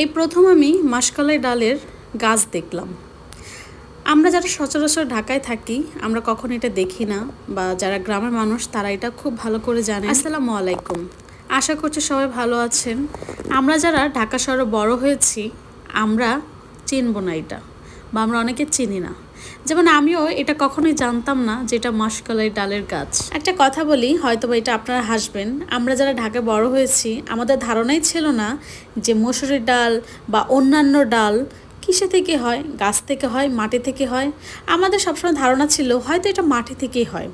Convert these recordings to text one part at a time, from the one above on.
এই প্রথম আমি মাসকালাই ডালের গাছ দেখলাম। আমরা যারা সচরাচর ঢাকায় থাকি, আমরা কখনো এটা দেখি না বা যারা গ্রামের মানুষ, তারা এটা খুব ভালো করে জানে। আসসালামু আলাইকুম। আশা করছি সবাই ভালো আছেন। আমরা যারা ঢাকা শহরে বড় হয়েছি, আমরা চিনব না এটা বা আমরা অনেকে চিনি না। যেমন আমিও এটা কখনোই জানতাম না যে এটা মাসকলাই ডালের গাছ। একটা কথা বলি হয়তো বা এটা আপনারা হাসবেন, আমরা যারা ঢাকায় বড় হয়েছি, আমাদের ধারণাই ছিল না যে মসুরির ডাল বা অন্যান্য ডাল কিসে থেকে হয়, গাছ থেকে হয়, মাটি থেকে হয়। আমাদের সবসময় ধারণা ছিল হয়তো এটা মাটি থেকেই হয়।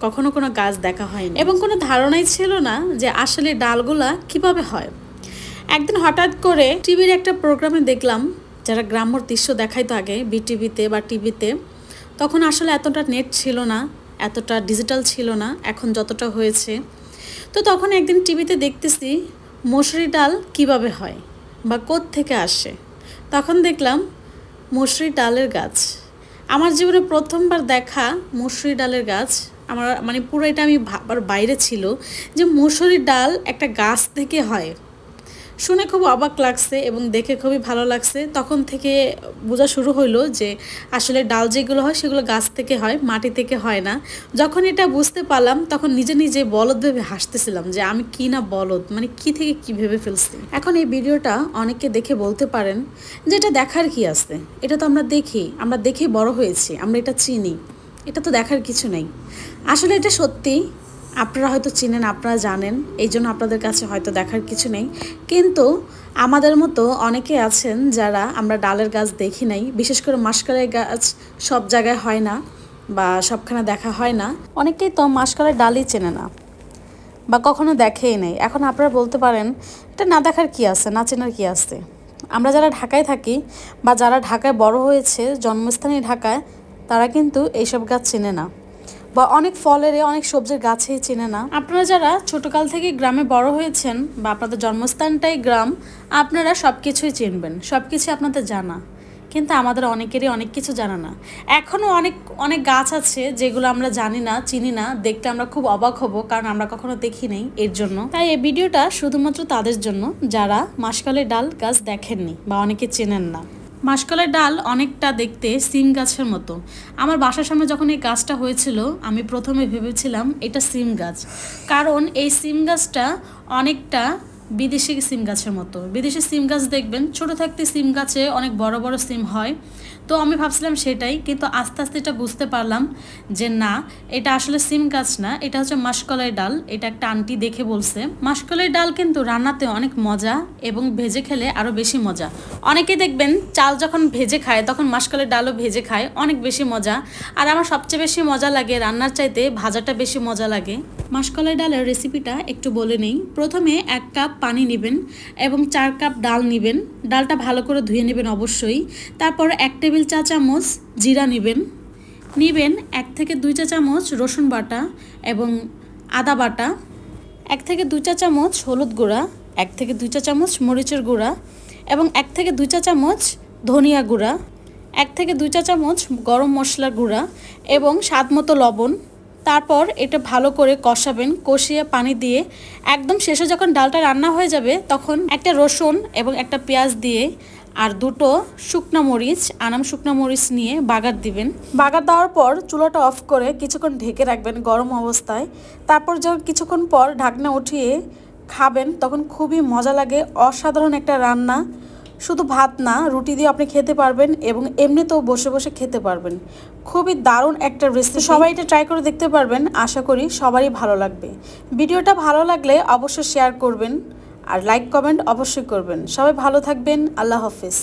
কখনো কোনো গাছ দেখা হয়নি। এবং কোনো ধারণাই ছিল না যে আসলে ডালগুলা কীভাবে হয়। একদিন হঠাৎ করে টিভির একটা প্রোগ্রামে দেখলাম যারা গ্রাম্য দৃশ্য দেখাইতো আগে, বিটিভিতে বা টিভিতে, তখন আসলে এতটা নেট ছিল না, এতটা ডিজিটাল ছিল না, এখন যতটা হয়েছে। তো তখন একদিন টিভিতে দেখতেছি মসুরি ডাল কীভাবে হয় বা থেকে আসে। তখন দেখলাম মসুরি ডালের গাছ। আমার জীবনে প্রথমবার দেখা মসুরি ডালের গাছ। আমার মানে পুরো এটা আমি ভাবার বাইরে ছিল যে মসুরি ডাল একটা গাছ থেকে হয়। শুনে খুব অবাক লাগছে এবং দেখে খুবই ভালো লাগছে। তখন থেকে বোঝা শুরু হইল যে আসলে ডাল যেগুলো হয় সেগুলো গাছ থেকে হয়, মাটি থেকে হয় না। যখন এটা বুঝতে পারলাম, তখন নিজে নিজে বলদ ভেবে হাসতেছিলাম যে আমি কি না বলদ মানে কি থেকে কি ভেবে ফেলছি। এখন এই ভিডিওটা অনেকে দেখে বলতে পারেন যে এটা দেখার কি আছে? এটা তো আমরা দেখি, আমরা দেখে বড় হয়েছি, আমরা এটা চিনি, এটা তো দেখার কিছু নেই। আসলে এটা সত্যি আপনারা হয়তো চিনেন, আপনারা জানেন, এই জন্য আপনাদের কাছে হয়তো দেখার কিছু নেই। কিন্তু আমাদের মতো অনেকে আছেন যারা আমরা ডালের গাছ দেখি নাই, বিশেষ করে মাসকালের গাছ সব জায়গায় হয় না বা সবখানে দেখা হয় না। অনেকেই তো মাসকালের ডালই চেনে না বা কখনো দেখেই নেই। এখন আপনারা বলতে পারেন, এটা না দেখার কি আছে, না চেনার কি আছে? আমরা যারা ঢাকায় থাকি বা যারা ঢাকায় বড় হয়েছে জন্মস্থানীয় ঢাকায়, তারা কিন্তু এইসব গাছ চেনে না। বা অনেক ফলের অনেক সবজির গাছেই চেনে না। আপনারা যারা ছোটকাল থেকে গ্রামে বড় হয়েছেন বা আপনাদের জন্মস্থানটাই গ্রাম, আপনারা সব কিছুই চিনবেন সব কিছু আপনাদের জানা। কিন্তু আমাদের অনেকেরই অনেক কিছু জানা না। এখনও অনেক অনেক গাছ আছে যেগুলো আমরা জানি না, চিনি না, দেখতে আমরা খুব অবাক হব, কারণ আমরা কখনো দেখি নেই এর জন্য। তাই এই ভিডিওটা শুধুমাত্র তাদের জন্য, যারা মাসকালের ডাল গাছ দেখেননি বা অনেকে চেনেন না। মাসকলাই ডাল অনেকটা দেখতে সিম গাছের মতো। আমার বাসার সামনে যখন এই গাছটা হয়েছিল, আমি প্রথমে ভেবেছিলাম এটা সিম গাছ। কারণ এই সিম গাছটা অনেকটা বিদেশি সিম গাছের মতো। বিদেশি সিম গাছ দেখবেন, ছোট থাকতে সিম গাছে অনেক বড় বড় সিম হয়। তো আমি ভাবছিলাম সেটাই, কিন্তু আস্তে আস্তে এটা বুঝতে পারলাম যে না, এটা আসলে সিম গাছ না, এটা হচ্ছে মাসকলাই ডাল। এটা একটা আন্টি দেখে বলছে, মাসকলাই ডাল কিন্তু রান্নাতে অনেক মজা এবং ভেজে খেলে আরও বেশি মজা। অনেকে দেখবেন, চাল যখন ভেজে খায়, তখন মাসকলাই ডালও ভেজে খায়, অনেক বেশি মজা। আর আমার সবচেয়ে বেশি মজা লাগে রান্নার চাইতে, ভাজাটা বেশি মজা লাগে। মাসকলাই ডালের রেসিপিটা একটু বলে নেই। প্রথমে এক কাপ পানি নেবেন এবং চার কাপ ডাল নেবেন। ডালটা ভালো করে ধুয়ে নেবেন অবশ্যই। তারপর এক টেবিল চা চামচ জিরা নেবেন। নেবেন এক থেকে দুই চা চামচ রসুন বাটা এবং আদা বাটা, এক থেকে দুই চা চামচ হলুদ গুঁড়া, এক থেকে দুই চা চামচ মরিচের গুঁড়া এবং এক থেকে দুই চা চামচ ধনিয়া গুঁড়া, এক থেকে দুই চা চামচ গরম মশলার গুঁড়া এবং স্বাদ মতো লবণ। তারপর এটা ভালো করে কষাবেন, কষিয়ে পানি দিয়ে। একদম শেষে যখন ডালটা রান্না হয়ে যাবে, তখন একটা রসুন এবং একটা পেঁয়াজ দিয়ে আর দুটো শুকনো মরিচ, আনাম শুকনো মরিচ নিয়ে বাগার দিবেন। বাগার দেওয়ার পর চুলাটা অফ করে কিছুক্ষণ ঢেকে রাখবেন গরম অবস্থায়। তারপর যখন কিছুক্ষণ পর ঢাকনা উঠিয়ে খাবেন, তখন খুবই মজা লাগে, অসাধারণ একটা রান্না। শুধু ভাত না রুটি দিয়ে আপনি খেতে পারবেন এবং এমনিতেও বসে বসে খেতে পারবেন। খুবই দারুণ একটা রেসিপি সবাই এটা ট্রাই করে দেখতে পারবেন আশা করি সবারই ভালো লাগবে। ভিডিওটা ভালো লাগলে অবশ্যই শেয়ার করবেন আর লাইক কমেন্ট অবশ্যই করবেন। সবাই ভালো থাকবেন আল্লাহ হাফিজ।